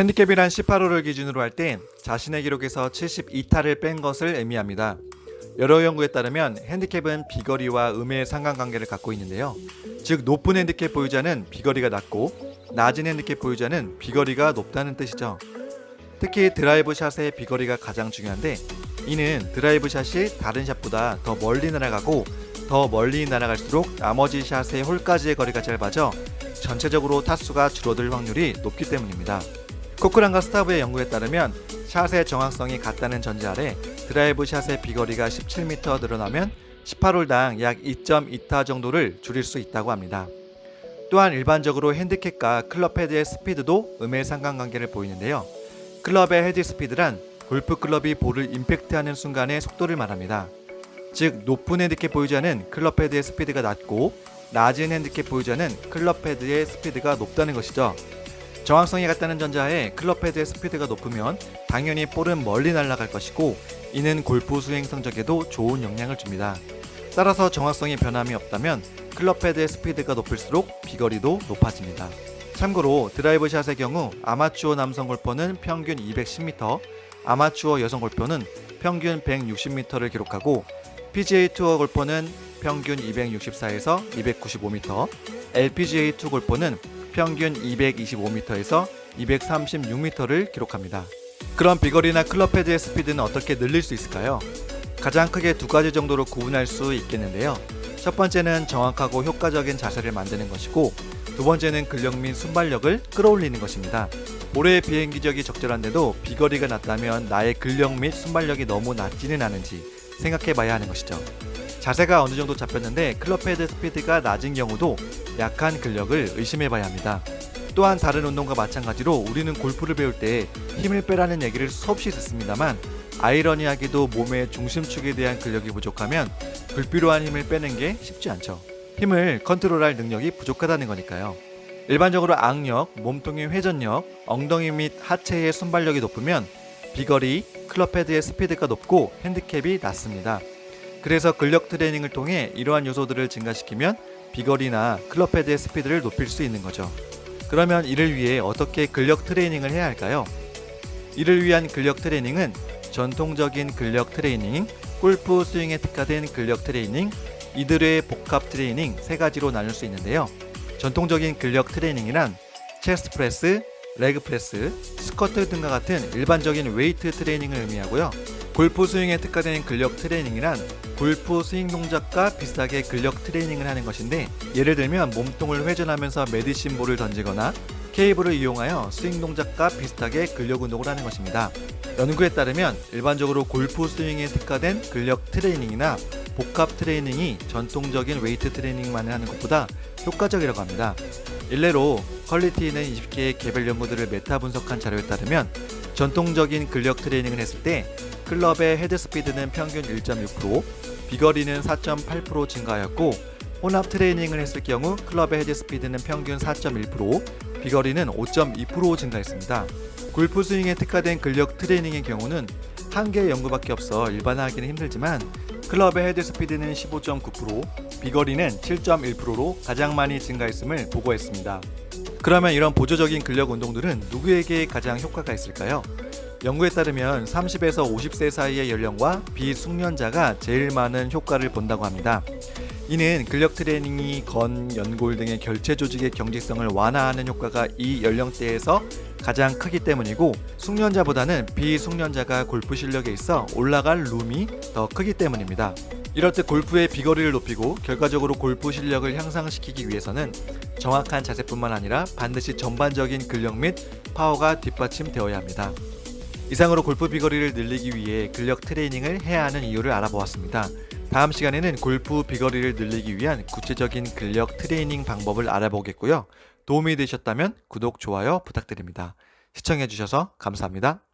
핸디캡이란 18호를 기준으로 할 때 자신의 기록에서 72타를 뺀 것을 의미합니다. 여러 연구에 따르면 핸디캡은 비거리와 음의 상관관계를 갖고 있는데요. 즉 높은 핸디캡 보유자는 비거리가 낮고 낮은 핸디캡 보유자는 비거리가 높다는 뜻이죠. 특히 드라이브 샷의 비거리가 가장 중요한데 이는 드라이브 샷이 다른 샷보다 더 멀리 날아가고 더 멀리 날아갈수록 나머지 샷의 홀까지의 거리가 짧아져 전체적으로 타수가 줄어들 확률이 높기 때문입니다. 코크란과 스타브의 연구에 따르면 샷의 정확성이 같다는 전제 아래 드라이브 샷의 비거리가 17m 늘어나면 18홀당 약 2.2타 정도를 줄일 수 있다고 합니다. 또한 일반적으로 핸디캡과 클럽 헤드의 스피드도 음의 상관관계를 보이는데요. 클럽의 헤드 스피드란 골프 클럽이 볼을 임팩트하는 순간의 속도를 말합니다. 즉 높은 핸디캡 보유자는 클럽 헤드의 스피드가 낮고 낮은 핸디캡 보유자는 클럽 헤드의 스피드가 높다는 것이죠. 정확성이 같다는 전자에 클럽 헤드의 스피드가 높으면 당연히 볼은 멀리 날아갈 것이고 이는 골프 수행 성적에도 좋은 영향을 줍니다. 따라서 정확성이 변함이 없다면 클럽 헤드의 스피드가 높을수록 비거리도 높아집니다. 참고로 드라이브 샷의 경우 아마추어 남성 골퍼는 평균 210m, 아마추어 여성 골퍼는 평균 160m를 기록하고 PGA 투어 골퍼는 평균 264에서 295m, LPGA 투 골퍼는 평균 225m에서 236m를 기록합니다. 그럼 비거리나 클럽 헤드의 스피드는 어떻게 늘릴 수 있을까요? 가장 크게 두 가지 정도로 구분할 수 있겠는데요. 첫 번째는 정확하고 효과적인 자세를 만드는 것이고 두 번째는 근력 및 순발력을 끌어올리는 것입니다. 올해의 비행기적이 적절한데도 비거리가 낮다면 나의 근력 및 순발력이 너무 낮지는 않은지 생각해 봐야 하는 것이죠. 자세가 어느 정도 잡혔는데 클럽 헤드 스피드가 낮은 경우도 약한 근력을 의심해 봐야 합니다. 또한 다른 운동과 마찬가지로 우리는 골프를 배울 때 힘을 빼라는 얘기를 수없이 듣습니다만 아이러니하게도 몸의 중심축에 대한 근력이 부족하면 불필요한 힘을 빼는 게 쉽지 않죠. 힘을 컨트롤할 능력이 부족하다는 거니까요. 일반적으로 악력, 몸통의 회전력, 엉덩이 및 하체의 순발력이 높으면 비거리, 클럽 헤드의 스피드가 높고 핸디캡이 낮습니다. 그래서 근력 트레이닝을 통해 이러한 요소들을 증가시키면 비거리나 클럽 헤드의 스피드를 높일 수 있는 거죠. 그러면 이를 위해 어떻게 근력 트레이닝을 해야 할까요? 이를 위한 근력 트레이닝은 전통적인 근력 트레이닝, 골프 스윙에 특화된 근력 트레이닝, 이들의 복합 트레이닝 세 가지로 나눌 수 있는데요. 전통적인 근력 트레이닝이란 체스트 프레스, 레그 프레스, 스쿼트 등과 같은 일반적인 웨이트 트레이닝을 의미하고요. 골프 스윙에 특화된 근력 트레이닝이란 골프 스윙 동작과 비슷하게 근력 트레이닝을 하는 것인데 예를 들면 몸통을 회전하면서 메디신 볼을 던지거나 케이블을 이용하여 스윙 동작과 비슷하게 근력 운동을 하는 것입니다. 연구에 따르면 일반적으로 골프 스윙에 특화된 근력 트레이닝이나 복합 트레이닝이 전통적인 웨이트 트레이닝만을 하는 것보다 효과적이라고 합니다. 일례로 퀄리티 있는 20개의 개별 연구들을 메타 분석한 자료에 따르면 전통적인 근력 트레이닝을 했을 때 클럽의 헤드 스피드는 평균 1.6%, 비거리는 4.8% 증가하였고 혼합 트레이닝을 했을 경우 클럽의 헤드 스피드는 평균 4.1%, 비거리는 5.2% 증가했습니다. 골프 스윙에 특화된 근력 트레이닝의 경우는 한 개의 연구밖에 없어 일반화하기는 힘들지만 클럽의 헤드 스피드는 15.9%, 비거리는 7.1%로 가장 많이 증가했음을 보고했습니다. 그러면 이런 보조적인 근력 운동들은 누구에게 가장 효과가 있을까요? 연구에 따르면 30에서 50세 사이의 연령과 비숙련자가 제일 많은 효과를 본다고 합니다. 이는 근력 트레이닝이 건, 연골 등의 결체 조직의 경직성을 완화하는 효과가 이 연령대에서 가장 크기 때문이고 숙련자보다는 비숙련자가 골프 실력에 있어 올라갈 룸이 더 크기 때문입니다. 때 골프의 비거리를 높이고 결과적으로 골프 실력을 향상시키기 위해서는 정확한 자세뿐만 아니라 반드시 전반적인 근력 및 파워가 뒷받침되어야 합니다. 이상으로 골프 비거리를 늘리기 위해 근력 트레이닝을 해야 하는 이유를 알아보았습니다. 다음 시간에는 골프 비거리를 늘리기 위한 구체적인 근력 트레이닝 방법을 알아보겠고요. 도움이 되셨다면 구독, 좋아요 부탁드립니다. 시청해주셔서 감사합니다.